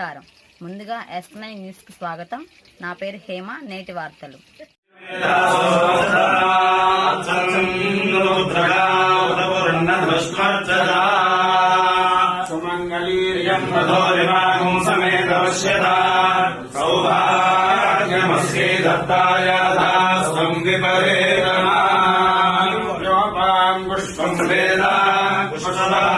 నమస్కారం ముందుగా yes nine న్యూస్కి స్వాగతం నా పేరు హేమ నేటి వార్తలు సుమంగళీర్యం రథోరివాగం సమేతవశ్యత సౌభాగ్యమస్యే దత్తాయ దాస్వం విపరేతమాం పుష్పం వేద పుష్పవాన్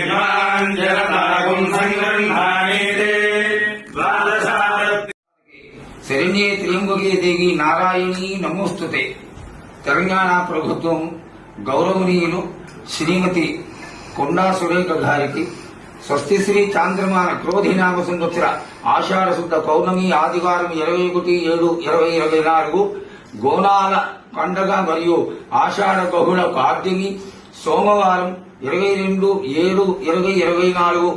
ఇమాంజలతాగుం సంగృహాణీతే శరణ్యే త్రియంబకే దేవి నారాయణీ నమోస్తుతే. తెలంగాణ ప్రభుత్వం గౌరవనీయులు శ్రీమతి కొండా సురేఖ గారికి స్వస్తి శ్రీ చాంద్రమాన క్రోధినామ సంవత్సర ఆషాఢ శుద్ధ పౌర్ణమి ఆదివారం ఇరవై ఒకటి ఏడు ఇరవై ఇరవై నాలుగు గోనాల పండగ మరియు ఆషాఢ బహుళ పాడ్యమి సోమవారం ఇరవై రెండు ఏడు ఇరవై ఇరవై నాలుగు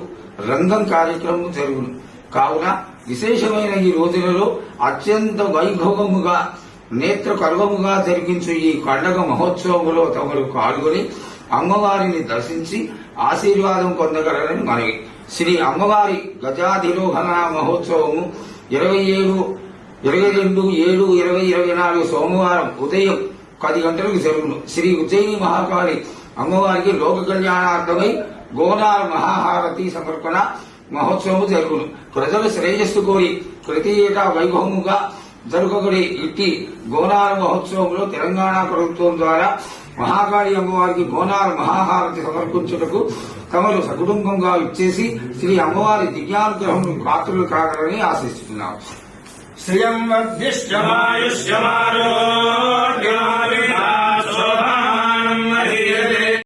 రంగం కార్యక్రమం జరుగును. కావున విశేషమైన ఈ రోజులలో అత్యంత వైభవముగా నేత్ర కర్వముగా జరిగించు ఈ పండగ మహోత్సవములో తమరు పాల్గొని అమ్మవారిని దర్శించి ఆశీర్వాదం పొందగలరని మనవి. శ్రీ అమ్మవారి గజాధిరోహణ మహోత్సవము ఇరవై ఏడు ఇరవై రెండు ఏడు ఇరవై ఇరవై నాలుగు సోమవారం ఉదయం పది గంటలకు జరుగును. శ్రీ ఉజ్జయిని మహాకాళి అమ్మవారికి లోక కళ్యాణార్థమై గోనార్ మహాహారతి సమర్పణ మహోత్సవము జరుగును. ప్రజలు శ్రేయస్సు కోరి ప్రతి ఏటా వైభవముగా జరుగుబడి ఇట్టి గోనాల మహోత్సవంలో తెలంగాణ ప్రభుత్వం ద్వారా మహాకాళి అమ్మవారికి గోనాల మహాహారతి సమర్పించుటకు తమను సకుటుంబంగా ఇచ్చేసి శ్రీ అమ్మవారి దివ్యానుగ్రహం పాత్రలు కాగలని ఆశిస్తున్నాం. श्रियम् मद्यश्च वारुश्च